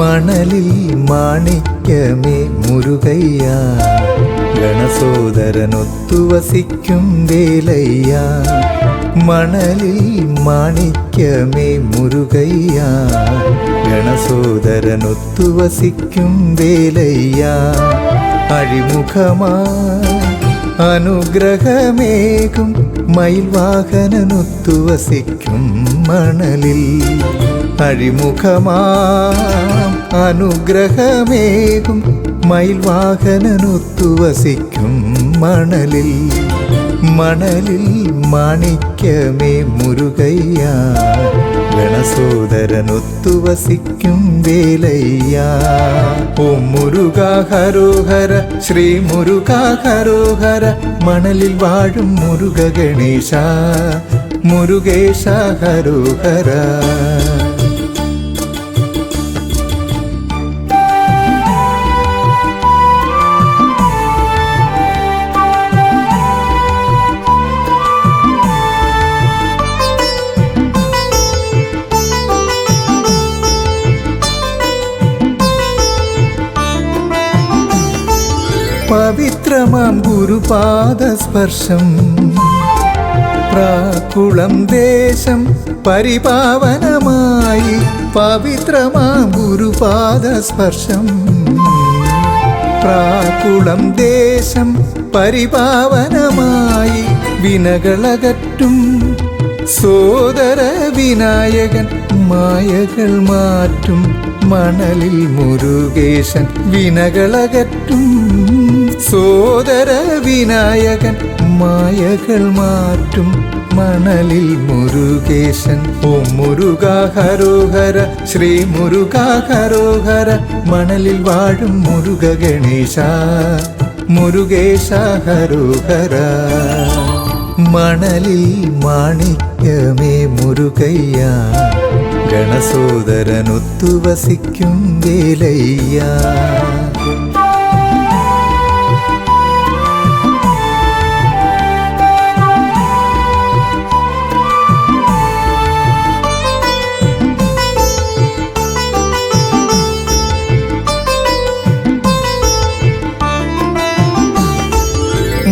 മണലിൽ മാണിക്യമേ മുരുകയ്യ. ഗണസോദരനൊത്തുവസിക്കും വേലയ്യ. മണലിൽ മാണിക്യമേ മുരുകയ്യ. ഗണസോദരനൊത്തുവസിക്കും വേലയ്യ. അഴിമുഖമാ അനുഗ്രഹമേകും മയിൽവാഹനനൊത്തുവസിക്കും മണലിൽ. അഴിമുഖമാം അനുഗ്രഹമേകും മയിൽവാഹനനൊത്തുവസിക്കും മണലിൽ മണലിൽ മാണിക്യമേ മുരുകയ്യ ഗണസോദരനൊത്തുവസിക്കും വേലയ്യ ഓം മുരുക ഹരോഹര ശ്രീ മുരുക ഹരോഹര മണലിൽ വാഴും മുരുക ഗണേശ മുരുകേശ ഹരോഹര പവിത്രമാം ഗുരുപാദസ്പർശം പ്രാക്കുളം ദേശം പരിപാവനമായി പവിത്രമാം ഗുരുപാദസ്പർശം പ്രാക്കുളം ദേശം പരിപാവനമായി വിനകളകറ്റും. സോദര വിനായകൻ മായകൾ മാറ്റും. മണലിൽ മുരുകേശൻ വിനകളകറ്റും. സോദര വിനായകൻ മായകൾ മാറ്റും മണലിൽ മുരുകേശൻ. ഓം മുരുകാ ഹരോഹര ശ്രീ മുരുകാ ഹരോഹര മണലിൽ വാഴും മുരുക ഗണേശ. മുരുകേശ ഹരോഹര മണലിൽ മാണിക്യമേ മുരുകയ്യ. ഗണസോദരനൊത്തുവസിക്കും വേലയ്യ.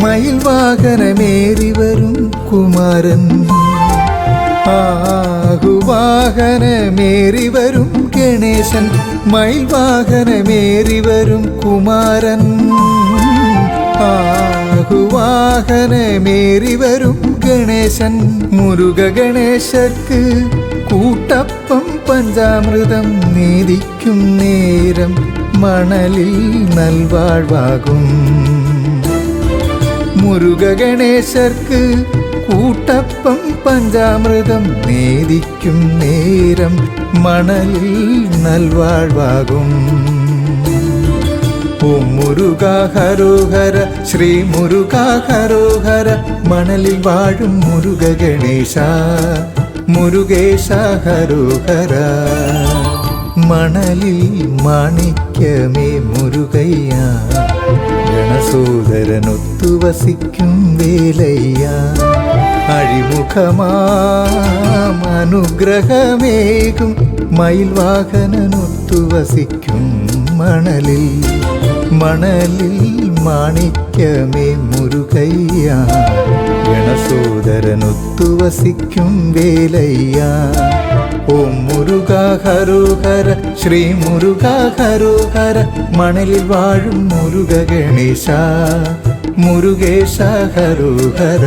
മയിൽ വാഹനമേറി വരും കുമാരൻ ആഹുവാഹനമേറി വരും ഗണേശൻ മയിൽ വാഹനമേറി വരും കുമാരൻ ആഹുവാഹനമേറി വരും ഗണേശൻ മുരുക ഗണേശർക്ക് കൂട്ടപ്പം പഞ്ചാമൃതം നേദിക്കും നേരം മണലിൽ നൽവാഴ്വാകും മുരുക ഗണേശർക്ക് കൂട്ടപ്പം പഞ്ചാമൃതം നേദിക്കും നേരം മണലിൽ നൽവാഴ്വാകും. ഓം മുരുക ഹരോഹര ശ്രീ മുരുക ഹരോഹര മണലിൽ വാഴും മുരുക ഗണേശ മുരുകേശ ഹരോഹര. മണലിൽ മാണിക്യമേ മുരുകയ്യ. ഗണസോദരനൊത്തുവസിക്കും വേലയ്യ. അഴിമുഖമാം അനുഗ്രഹമേകും വസിക്കും മണലിൽ. മണലിൽ മാണിക്യമേ മുരുകയ്യ. ഗണസോദരനൊത്തുവസിക്കും വേലയ്യ. ഓം മുരുക ഹരോഹര ശ്രീ മുരുക ഹരോഹര മണലിൽ വാഴും മുരുക ഗണേശ മുരുകേശ ഹരോഹര